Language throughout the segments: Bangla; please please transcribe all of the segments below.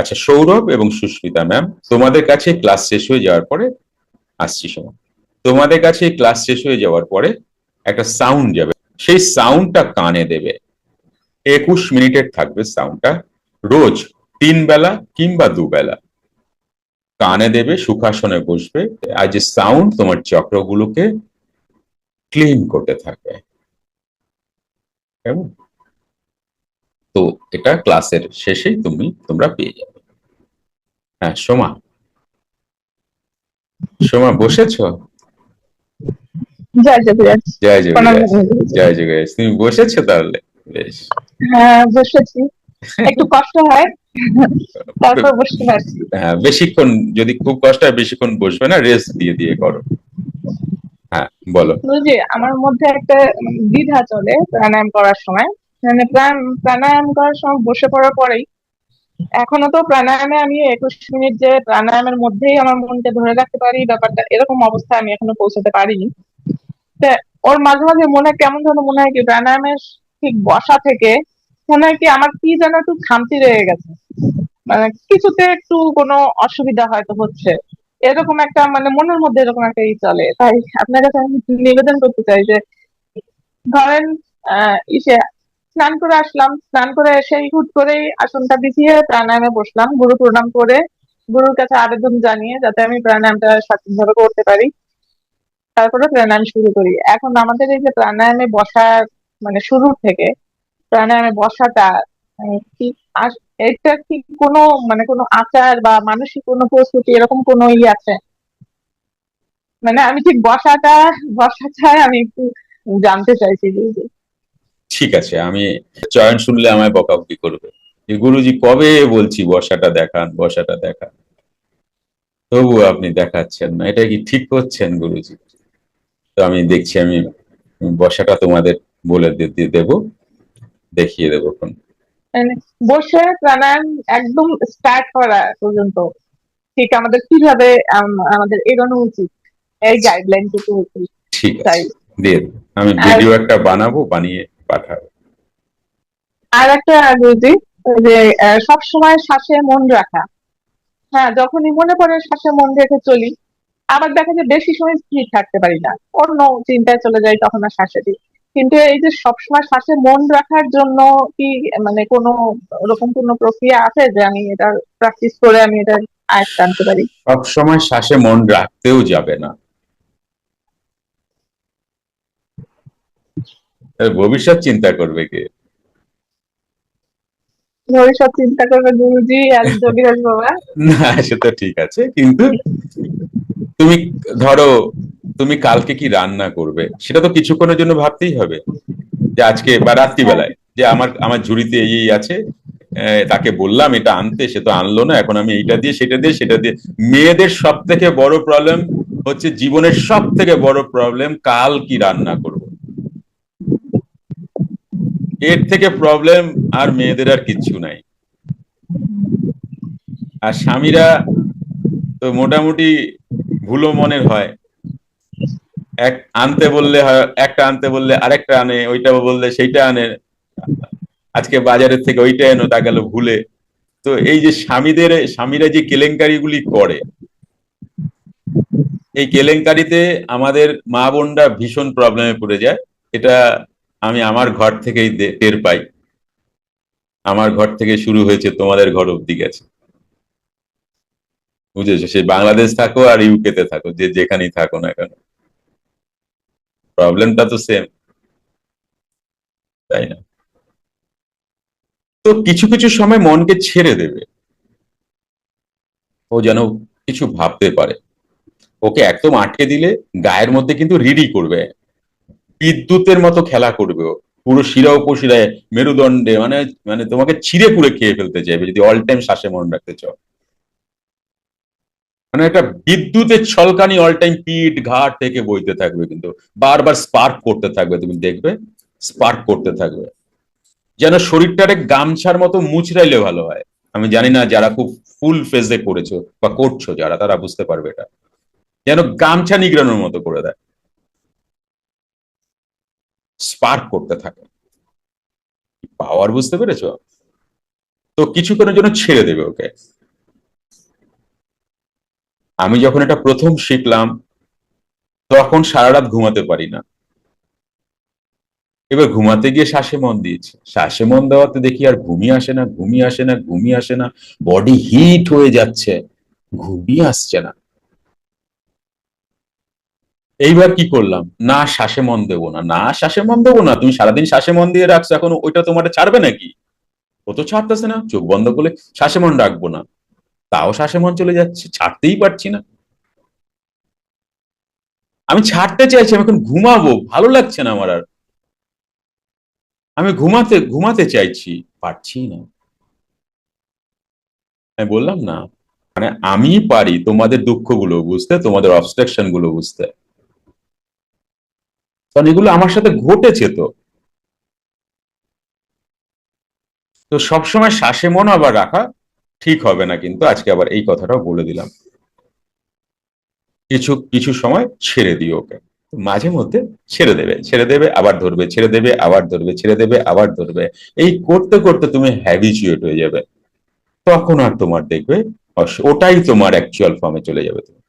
আচ্ছা সৌরভ এবং সুস্মিতা ম্যাম, তোমাদের কাছে ক্লাস শেষ হয়ে যাওয়ার পরে আসছি সময় তোমাদের কাছে ক্লাস শেষ হয়ে যাওয়ার পরে একটা সাউন্ড যাবে। সেই সাউন্ডটা কানে দেবে। একুশ মিনিটের থাকবে সাউন্ডটা রোজ তিন বেলা কিংবা দুবেলা কানে দেবে, সুখাসনে বসবে। আর যে সাউন্ড তোমার চক্রগুলোকে ক্লিন করতে থাকবে। কেমন? তো এটা ক্লাসের শেষেই তুমি তোমরা পেয়ে যাবে। হ্যাঁ সোমা। সোমা বসেছো? জয় জগন্নাথ। জয় প্রণাম জয় তুমি বসেছো তাহলে? বেশ। হ্যাঁ বসেছি। একটু কষ্ট হয়। তারপর বসতে পারছি। হ্যাঁ বেশিক্ষণ যদি খুব কষ্ট হয় বেশিক্ষণ বসবে না রেস্ট দিয়ে দিয়ে করো। হ্যাঁ বলো। বুঝলি আমার মধ্যে একটা দ্বিধা চলে প্রাণায়াম করার সময়। মানে প্রাণ, প্রাণায়াম করার সময় বসে পড়ার পরেই, এখনও তো প্রাণায়ামে আমি একুশ মিনিট যে প্রাণায়ামের মধ্যেই আমার মনকে ধরে রাখতে পারি, ব্যাপারটা এরকম অবস্থায় আমি এখনও পৌঁছাতে পারিনি। ওর মাঝে মাঝে মনে কেমন যেন মনে হয় কি, প্রাণায়ামের ঠিক বসা থেকে মনে হয় কি আমার কি যেন একটু খামতি রয়ে গেছে। মানে কিছুতে একটু কোনো অসুবিধা হয়তো হচ্ছে। এরকম একটা মানে মনের মধ্যে এরকম একটা ই চলে। তাই আপনার কাছে আমি নিবেদন করতে চাই যে, ধরেন, আহ, ইসে স্নান করে আসলাম। স্নান করে এসেই হুট করেই আসনটা বিছিয়ে প্রাণায়ামে বসলাম। গুরু প্রণাম করে গুরুর কাছে আবেদন জানিয়ে যাতে আমি প্রাণায়ামটা সঠিকভাবে করতে পারি। তারপরে প্রাণায়াম শুরু করি। এখন আমাদের এই যে প্রাণায়ামে বসার মানে শুরু থেকে প্রাণায়ামে বসাটা মানে কি এটা কি কোনো মানে কোনো আচার বা মানসিক কোনো প্রস্তুতি এরকম কোনো ই আছে? মানে আমি ঠিক বসাটা বসাটা আমি একটু জানতে চাইছি যে যে ঠিক আছে আমি চয়ন শুনলে আমায় বকাবকি করবে। যে গুরুজি কবে বলছি বসাটা দেখান বসাটা দেখান? তবু আপনি দেখাচ্ছেন না। এটা কি ঠিক করছেন গুরুজি? তো আমি দেখছি আমি বসাটা তোমাদের বলে দেবো দেখিয়ে দেবো কোন মানে বসে প্রাণায়াম একদম স্টার্ট করা পর্যন্ত। ঠিক আমাদের কীভাবে আমাদের এগোনো উচিত এই গাইডলাইন টুকু ঠিক আছে। দিয়ে আমি ভিডিও একটা বানাবো বানিয়ে পাঠাবো। আর একটা ওই যে সব সময় শ্বাসে মন রাখা। হ্যাঁ যখনই মনে পড়ে শ্বাসে মন রেখে চলি আবার দেখা যায় বেশি সময় স্থির থাকতে পারি না। অন্য চিন্তায় চলে যাই তখন আর শ্বাসে দিই। কিন্তু এই যে সবসময় শ্বাসে মন রাখার জন্য কি মানে কোনো ওরকম কোনো প্রক্রিয়া আছে যে আমি এটা প্র্যাকটিস করে আমি এটা আয়ত্ত আনতে পারি? সব সময় শ্বাসে মন রাখতেও যাবে না। ভবিষ্যৎ চিন্তা করবে কে? ভবিষ্যৎ চিন্তা করবে গুরুজি আর যোগীরাজ বাবা। না সেটা ঠিক আছে কিন্তু তুমি ধরো তুমি কালকে কি রান্না করবে? সেটা তো কিছুক্ষণের জন্য ভাবতেই হবে যে আজকে বা রাত্রিবেলায় যে আমার আমার ঝুড়িতে এই আছে তাকে বললাম এটা আনতে সে তো আনলো না এখন আমি এইটা দিয়ে সেটা দিয়ে সেটা দিয়ে। মেয়েদের সব থেকে বড় প্রবলেম হচ্ছে জীবনের সব থেকে বড় প্রবলেম কাল কি রান্না করব? এর থেকে প্রবলেম আর মেয়েদের আর কিচ্ছু নাই। আর স্বামীরা তো মোটামুটি ভুলো মনের হয়। এক আনতে বললে হয়, একটা আনতে বললে আরেকটা আনে, ওইটা বললে সেইটা আনে। আজকে বাজারের থেকে ওইটা এনো, তা গেল ভুলে। তো এই যে স্বামীদের, স্বামীরা যে কেলেঙ্কারিগুলি করে, এই কেলেঙ্কারিতে আমাদের মা বোনরা ভীষণ প্রবলেমে পড়ে যায়। এটা আমি আমার ঘর থেকেই টের পাই। আমার ঘর থেকে শুরু হয়েছে তোমাদের ঘর অব্দি গেছে। বুঝেছ? সে বাংলাদেশ থাকো আর ইউকে তে থাকো, যে যেখানেই থাকো না কেন। প্রবলেমটা তো সেম তাই না? তো কিছু কিছু সময় মনকে ছেড়ে দেবে। ও যেন কিছু ভাবতে পারে। ওকে একদম আটকে দিলে গায়ের মধ্যে কিন্তু রিডি করবে। বিদ্যুতের মতো খেলা করবে পুরো শিরা উপশিরায় মেরুদণ্ডে মানে মানে তোমাকে ছিঁড়ে পুড়ে খেয়ে ফেলতে চাইবে, যদি অল টাইম শ্বাসে মন রাখতে চাও। মানে একটা বিদ্যুতের ছলকানি অল টাইম পিঠ ঘাট থেকে বইতে থাকবে কিন্তু। বারবার স্পার্ক করতে থাকবে, তুমি দেখবে স্পার্ক করতে থাকবে। যেন শরীরটারে গামছার মতো মুচড়াইলে ভালো হয়। আমি জানি না যারা খুব ফুল ফেজে করেছ বা করছ, যারা, তারা বুঝতে পারবে এটা। যেন গামছা নিগড়ানোর মতো করে দেয়। স্পার্ক করতে থাকে। পাওয়ার বুঝতে পেরেছ? তো কিছুক্ষণের জন্য ছেড়ে দেবে ওকে। আমি যখন এটা প্রথম শিখলাম, তখন সারা রাত ঘুমাতে পারি না। এবার ঘুমাতে গিয়ে শ্বাসে মন দিয়েছি। শ্বাসে মন দেওয়াতে দেখি আর ঘুমিয়ে আসে না ঘুমিয়ে আসে না ঘুমিয়ে আসে না। বডি হিট হয়ে যাচ্ছে। ঘুমিয়ে আসছে না। এইবার কি করলাম? না শ্বাসে মন দেবো না। না শ্বাসে মন দেবো না। তুমি সারাদিন শ্বাসে মন দিয়ে রাখছো, এখন ওইটা তোমার ছাড়বে নাকি? ও তো ছাড়তেছে না। চোখ বন্ধ করলে শ্বাসে মন রাখব না। তাও শ্বাসে মন চলে যাচ্ছে, ছাড়তেই পারছি না। আমি ছাড়তে চাইছি, আমি এখন ঘুমাবো। ভালো লাগছে না আমার আর। আমি ঘুমাতে ঘুমাতে চাইছি। পারছি না। আমি বললাম, না। মানে আমি পারি তোমাদের দুঃখগুলো বুঝতে, তোমাদের অবস্ট্রাকশনগুলো বুঝতে। কারণ এগুলো আমার সাথে ঘটেছে তো। তো সবসময় শ্বাসে মন আবার রাখা ঠিক হবে না কিন্তু আজকে আবার এই কথাটাও বলে দিলাম। কিছু কিছু সময় ছেড়ে দিও ওকে। মাঝে মধ্যে ছেড়ে দেবে ছেড়ে দেবে, আবার ধরবে, ছেড়ে দেবে, আবার ধরবে, ছেড়ে দেবে, আবার ধরবে। এই করতে করতে তুমি হ্যাবিচুয়েট হয়ে যাবে। তখন আর তোমার দেখবে ওটাই তোমার অ্যাকচুয়াল ফর্মে চলে যাবে তুমি।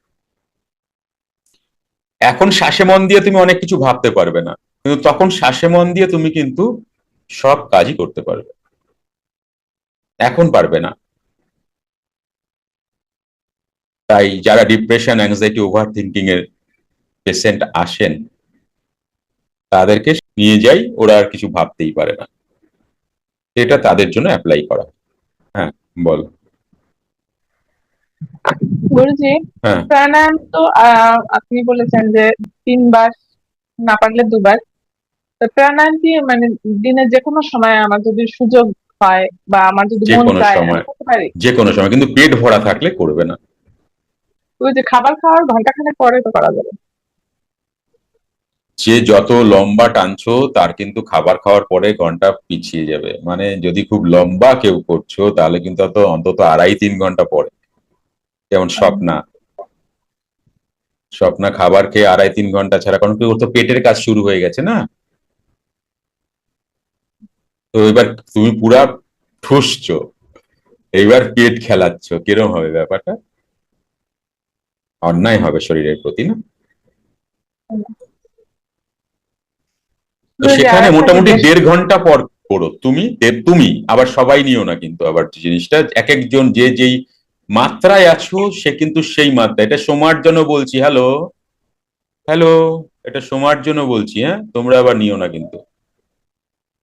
এখন শ্বাসে মন দিয়ে তুমি অনেক কিছু ভাবতে পারবে না। কিন্তু তখন শ্বাসে মন দিয়ে তুমি কিন্তু সব কাজই করতে পারবে। এখন পারবে না। তাই যারা ডিপ্রেশন অ্যাংজাইটি ওভার থিঙ্কিং এর পেশেন্ট আসেন, তাদেরকে নিয়ে যাই, ওরা আর কিছু ভাবতেই পারে না। এটা তাদের জন্য অ্যাপ্লাই করা। হ্যাঁ বল। গুরুজি হ্যাঁ। প্রাণায়াম তো আপনি বলেছেন যে তিনবার না পারলে দুবার। তো প্রাণায়াম কি মানে দিনের যে কোনো সময় আমার যদি সুযোগ হয় বা আমার যদি মন চায়। যে কোনো সময় কিন্তু পেট ভরা থাকলে করবে না। ওই যে খাবার খাওয়ার ঘণ্টা খানেক পরে তো করা যাবে। যে যত লম্বা টানছো তার কিন্তু খাবার খাওয়ার পরে ঘণ্টা পিছিয়ে যাবে। মানে যদি খুব লম্বা কেউ করছ তাহলে কিন্তু অন্তত আড়াই তিন ঘণ্টা পরে। যেমন স্বপ্না। স্বপ্না খাবার খেয়ে আড়াই তিন ঘণ্টা ছাড়া কারণ কি ওর তো পেটের কাজ শুরু হয়ে গেছে না? তো এবার তুমি পুরা ঠুসছো এইবার পেট খেলাচ্ছ কিরম হবে ব্যাপারটা? অন্যায় হবে শরীরের প্রতি না? তো সেখানে মোটামুটি দেড় ঘণ্টা পর করো। তুমি তুমি আবার সবাই নিও না কিন্তু আবার জিনিসটা। এক একজন যে যেই মাত্রায় আছো, সে কিন্তু সেই মাত্রা। এটা সোমার জন্য বলছি, হ্যালো? হ্যালো? এটা সোমার জন্য বলছি হ্যাঁ? তোমরা আবার নিও না কিন্তু।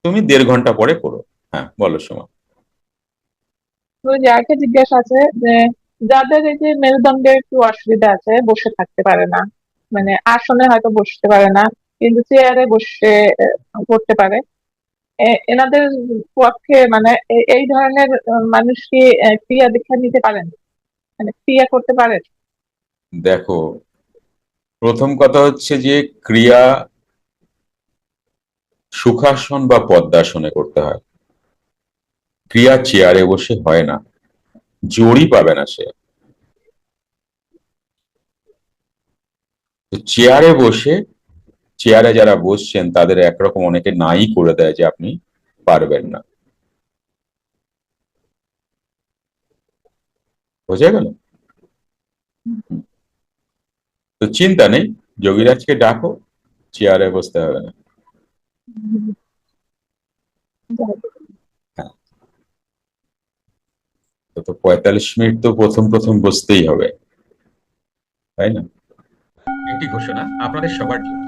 তুমি দেড় ঘণ্টা পরে করো। হ্যাঁ বলো সোমা। আরেকটা জিজ্ঞাসা আছে যে, যাদের এই যে মেরুদণ্ডে একটু অসুবিধা আছে, বসে থাকতে পারে না। মানে আসনে হয়তো বসতে পারে না, কিন্তু চেয়ারে বসে করতে পারে। এনাদের পক্ষে মানে এই ধরনের মানুষ কি ক্রিয়া দীক্ষা নিতে পারেন? মানে ক্রিয়া করতে পারেন? দেখো, প্রথম কথা হচ্ছে যে ক্রিয়া সুখাসন বা পদ্মাসনে করতে হয়। ক্রিয়া চেয়ারে বসে হয় না, জোরই পাবে না সে। চেয়ারে বসে চেয়ারে যারা বসছেন, তাদের একরকম অনেকে নাই করে দেয় যে আপনি পারবেন না। বোঝা গেল? তো চিন্তা নেই, যোগীরাজকে ডাকো চেয়ারে বসতে হবে না। তো তো পঁয়তাল্লিশ মিনিট তো প্রথম প্রথম বসতেই হবে। তাই না? একটি ঘোষণা, আপনাদের সবার জন্য।